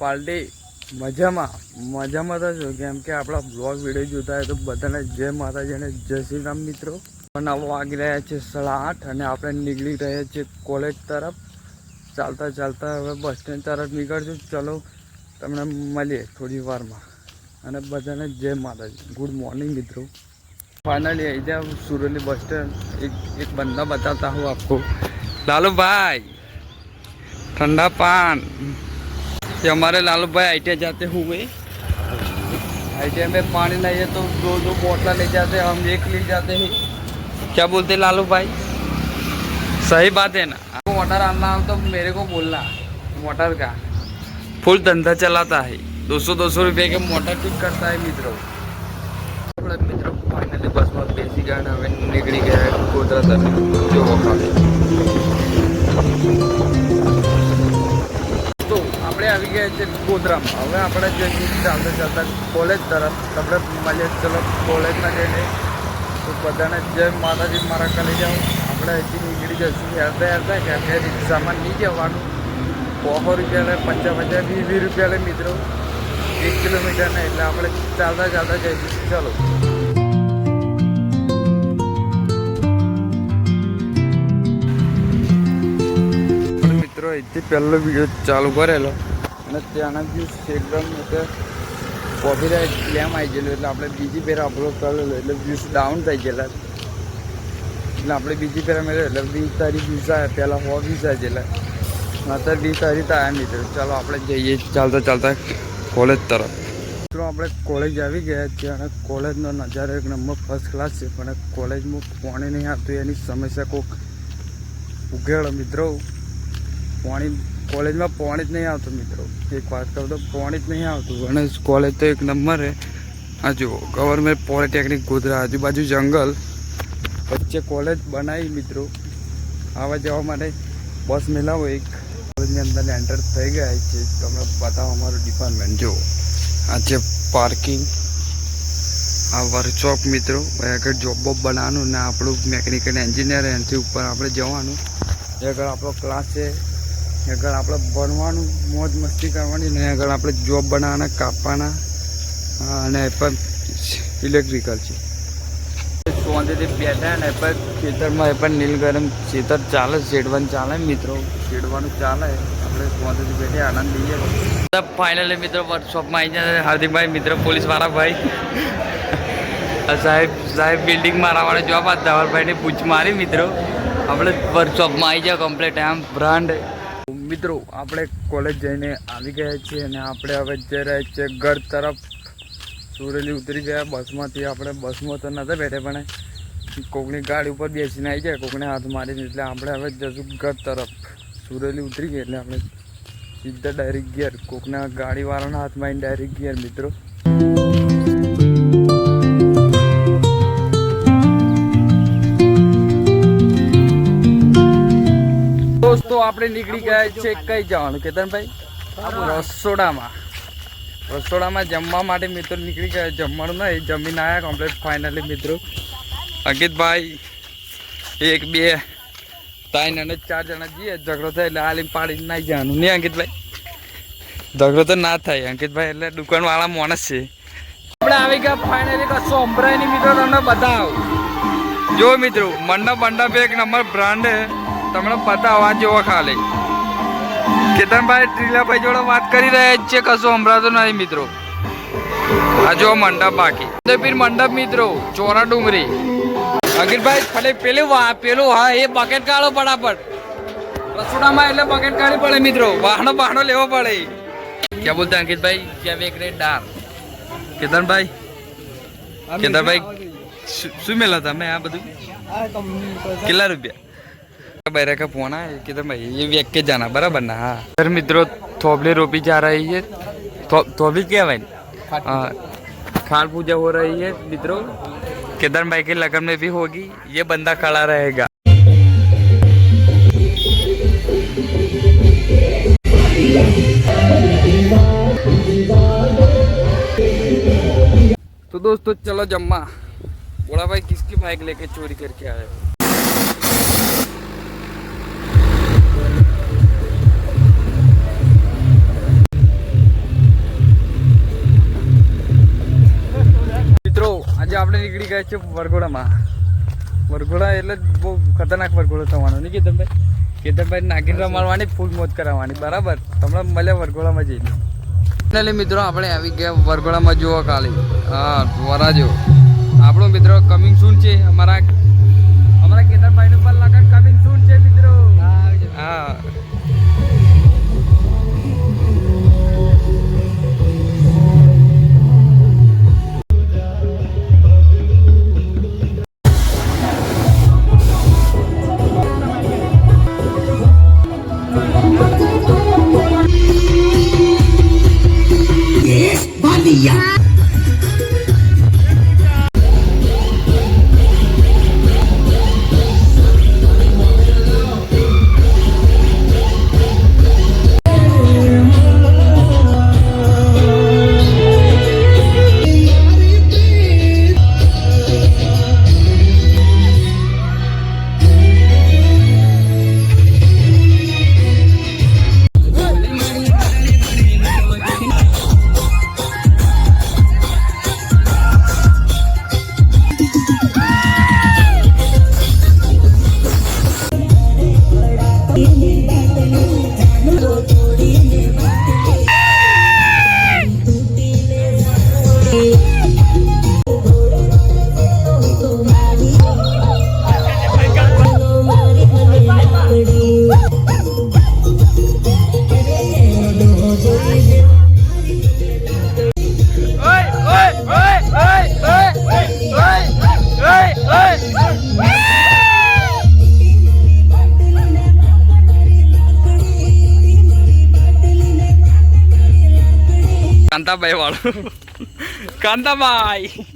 Party મજામાં મજામાં તો છું. કેમ કે આપણા બ્લોગ વીડિયો જોતા હોય તો બધાને જય માતાજીને જય શ્રી રામ મિત્રો. નવ વાગી રહ્યા છે સાડા આઠ અને આપણે નીકળી રહ્યા છીએ કોલેજ તરફ. ચાલતા ચાલતા હવે બસ સ્ટેન્ડ તરફ નીકળશું. ચલો, તમને મળીએ થોડી વારમાં. અને બધાને જય માતાજી. ગુડ મોર્નિંગ મિત્રો. ફાઇનલી આવી જાય સુરતની બસ સ્ટેન્ડ એક એક બંદા બતાવતા હું આપકો. લાલુ ભાઈ, ઠંડા પાન. ये हमारे लालू भाई आई जाते हुए आई में पानी नहीं है तो दो दो बोतल ले जाते हैं हम एक ले जाते हैं क्या बोलते हैं लालू भाई सही बात है ना आपको मोटर आना हो तो मेरे को बोलना मोटर का फुल धंधा चलाता है दो सौ दो सौ रुपये के मोटर ठीक करता है मित्रों આપણે મિત્રો ફાઇનલી બસમાં બેસી ગયા અને હવે નીકળી ગયા ગોધરા તરફ જોવો ખાતે તો આપણે ગયા છે ગોધરામ. હવે આપણે જઈએ ચાલતા ચાલતા કોલેજ તરફ. આપણે મળીએ ચલો કોલેજમાં જઈને તો બધાને જય માતાજી, મારા કરી જાઓ. આપણે અહીંથી નીકળી જઈશું. હેરતા હેરતા કે રિક્ષામાં નહીં જવાનું. બસો રૂપિયાને પચાસ પચાસ, વીસ વીસ રૂપિયા લે મિત્રો. એક કિલોમીટરને એટલે આપણે ચાલતા ચાલતા જઈશું. ચલો. મિત્રો, અહીંથી પહેલો વીડિયો ચાલુ કરેલો. અને ત્યાંના જે એકદમ એટલે કોપીરાઇટ ક્લેમ આવી ગયેલો એટલે આપણે બીજી પેરા અપલોડ કરેલો એટલે વ્યૂઝ ડાઉન થઈ ગયેલા. એટલે આપણે બીજી પેરા મેળવ્યો એટલે વીસ તારીખ વિઝા પહેલાં હો વિઝા આવી ગયેલા અત્યારે વીસ તારીખ આવ્યા મિત્રો ચાલો આપણે જઈએ ચાલતા ચાલતા કોલેજ તરફ. મિત્રો, આપણે કોલેજ આવી ગયા છીએ અને કોલેજનો નજારો એક નંબર ફર્સ્ટ ક્લાસ છે, પણ કોલેજમાં પાણી નહીં આવતું, એની સમસ્યા કોઈક ઉઘેડો, મિત્રો. પાણી કોલેજમાં પોણી જ નહીં આવતું મિત્રો. એક વાત કહું તો પોણી જ નહીં આવતું. અને કોલેજ તો એક નંબર છે આ જુઓ ગવર્મેન્ટ પોલિટેકનિક ગોધરા, આજુબાજુ જંગલ. વચ્ચે કોલેજ બનાવી મિત્રો. આવવા જવા માટે બસ મેલાવો એક. કોલેજની અંદર એન્ટર થઈ ગયા છે. તમે બતાવો અમારું ડિપાર્ટમેન્ટ જુઓ, આ છે પાર્કિંગ આ વર્કશોપ મિત્રો. આગળ જોબ બોબ બનાવવાનું ને આપણું મેકેનિકલ એન્જિનિયર એનાથી ઉપર આપણે જવાનું. એ આગળ આપણો ક્લાસ છે. આગળ આપણે ભણવાનું, મોજ મસ્તી કરવાની ને આગળ આપણે જોબ બનાવવાના, કાપવાના અને પણ ઇલેક્ટ્રિકલ છે. સોંધેથી બેઠા ને પણ ખેતરમાં એ પણ નીલગરમ ખેતર ચાલે, શેડવાનું ચાલે મિત્રો. શેડવાનું ચાલે. આપણે સોંધેથી બેઠે આનંદ લઈએ. ફાઇનલી મિત્રો વર્કશોપમાં આવી જાય હાર્દિકભાઈ, મિત્ર, પોલીસવાળા ભાઈ. સાહેબ સાહેબ બિલ્ડિંગ મારાવાળા જોવા બાદ ધવલભાઈને પૂછ મારી મિત્રો. આપણે વર્કશોપમાં આવી જાય કમ્પ્લીટ આમ બ્રાન્ડ મિત્રો, આપણે કોલેજ જઈને આવી ગયા છીએ અને આપણે હવે જઈ રહ્યા છીએ ઘર તરફ. સુરેલી ઉતરી ગયા, બસમાંથી આપણે, બસમાં તો નહોતા બેઠે, પણ કોકની ગાડી ઉપર બેસીને આવી જાય કોકને હાથ મારીને, એટલે આપણે હવે જશું ઘર તરફ. સુરેલી ઉતરી ગઈ, એટલે આપણે સીધા ડાયરેક્ટ ગિયર કોકના ગાડીવાળાના હાથમાં આવીને ડાયરેક્ટ ગિયર મિત્રો. આપણે નીકળી ગયા છે કઈ જવાનું? કેતનભાઈ? રસોડામાં. રસોડામાં જમવા માટે મિત્રો નીકળી ગયા. જમવાનું નહીં જમીન આવ્યા કમ્પ્લીટ ફાઇનલી મિત્રો. અંકિતભાઈ એક બે ત્રણ અને ચાર જણા જઈએ. ઝઘડો થાય એટલે હાલી પાડીને નાઈ જવાનું. નહીં અંકિતભાઈ? ઝઘડો તો ના થાય. અંકિતભાઈ એટલે દુકાનવાળા માણસ છે. આપણે આવી ગયા ફાઇનલી કશું સંભળાય મિત્રો તમને બતાવ. જો મિત્રો મંડપ મંડપ એક નંબર બ્રાન્ડ તમને બતાવો આ જેવો ખાલી. કેતનભાઈ ટ્રીલાભાઈ જોડે વાત કરી રહ્યા છે કશું સંભળાતો નહીં મિત્રો. આ જો મંડપ બાકી. ઉદયપીર મંડપ મિત્રો ચોરા ડુંગરી. અગીરભાઈ ભલે પેલું વા પેલું હા એ બકેટ કાઢો ફટાફટ. રસોડામાં એટલે બકેટ કાઢી પડે મિત્રો. વાહનો બહાણો લેવો પડે. ક્યાં બોલતા અંકિતભાઈ? ક્યાં વેક રે ડાર. કેતનભાઈ? કેતનભાઈ શું મેલા તમે આ બધું? કેટલા રૂપિયા? बैरे का फ़ोन है कि तो भाई? ये व्यक के जाना बराबर ना? हाँ सर मित्रों थोबले रोपी जा रही है। थो, थोबली क्या भाई? हाँ खाल पूजा हो रही है मित्रों। केदार भाई के लगन में भी होगी ये बंदा खड़ा रहेगा। तो दोस्तों चलो जम्मा। बोला भाई किसकी बाइक लेके चोरी करके आए આજે આપણે નીકળી ગયા છે વરઘોડામાં. વરઘોડા એટલે બહુ ખતરનાક વરઘોડો થવાનો. નહીં કેતનભાઈ કેતનભાઈ નાગિન રમાડવાની ફૂલ મોજ કરાવવાની. બરાબર? તમને મળ્યા વરઘોડામાં જઈને એટલે મિત્રો આપણે આવી ગયા વરઘોડામાં જુઓ કાલે હા વરાજો આપણો મિત્રો કમિંગ સૂન છે. અમારા અમારા કેતનભાઈનું પણ લગન કમિંગ સૂન છે મિત્રો. હા. 哎呀 કાંતાભાઈ વાળું. કાંતાભાઈ